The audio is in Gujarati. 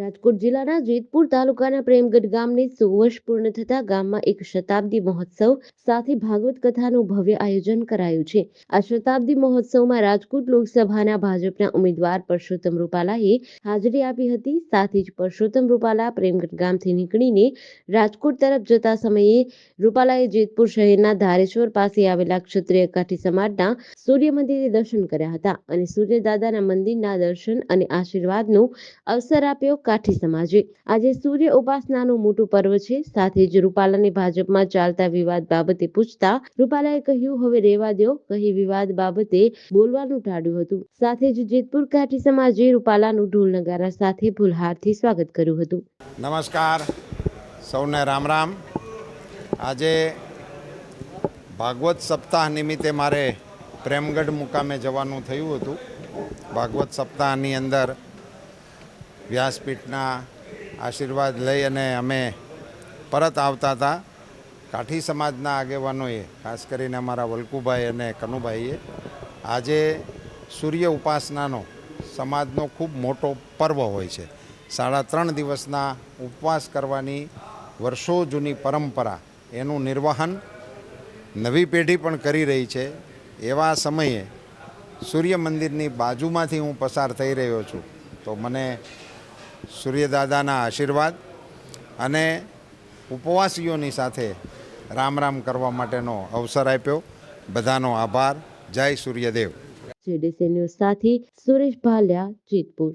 રાજકોટ જિલ્લાના જેતપુર તાલુકાના પ્રેમગઢ ગામની સો વર્ષ પૂર્ણ થતા ગામમાં એક શતાબ્દી મહોત્સવ સાથે ભાગવત કથાનું ભવ્ય આયોજન કરાયું છે. આ શતાબ્દી મહોત્સવમાં રાજકોટ લોકસભાના ભાજપના ઉમેદવાર પરસોત્તમ રૂપાલાએ હાજરી આપી હતી. સાથે જ પરસોત્તમ રૂપાલા પ્રેમગઢ ગામથી નીકળીને રાજકોટ તરફ જતા સમયે રૂપાલાએ જેતપુર શહેરના ધારેશ્વર પાસે આવેલા ક્ષત્રિય કાઠી સમાજના સૂર્ય મંદિરે દર્શન કર્યા હતા અને સૂર્યદાદાના મંદિરના દર્શન અને આશીર્વાદનો અવસર આપ્યો. કાઠી સમાજે આજે સૂર્ય ઉપાસનાનું મોટું પર્વ છે. સાથે જ રૂપાલાને ભાજપમાં ચાલતા વિવાદ બાબતે પૂછતા રૂપાલાએ કહ્યું, હવે રેવા દો કહી વિવાદ બાબતે બોલવાનું ટાળ્યું હતું. સાથે જ જેતપુર કાઠી સમાજે રૂપાલાનું ઢોલ નગારા સાથે ફૂલહારથી સ્વાગત કર્યું હતું. નમસ્કાર. સૌને રામ રામ. આજે ભાગવત સપ્તાહ નિમિત્તે મારે પ્રેમગઢ મુકામે જવાનું થયું હતું. ભાગવત સપ્તાહની અંદર વ્યાસપીઠના આશીર્વાદ લઈ અને અમે પરત આવતા હતા. કાઠી સમાજના આગેવાનોએ, ખાસ કરીને અમારા વલ્કુભાઈ અને કનુભાઈએ, આજે સૂર્ય ઉપાસનાનો, સમાજનો ખૂબ મોટો પર્વ હોય છે. સાડા ત્રણ દિવસના ઉપવાસ કરવાની વર્ષો જૂની પરંપરા, એનું નિર્વહન નવી પેઢી પણ કરી રહી છે. એવા સમયે સૂર્ય મંદિરની બાજુમાંથી હું પસાર થઈ રહ્યો છું. તો મને સૂર્યદાદાના આશીર્વાદ અને ઉપવાસીઓની સાથે રામ રામ કરવા માટેનો અવસર આપ્યો. બધાનો આભાર. જય સૂર્યદેવ. જેડીસી ન્યૂઝ સાથે સુરેશ ભાલિયા, જેતપુર.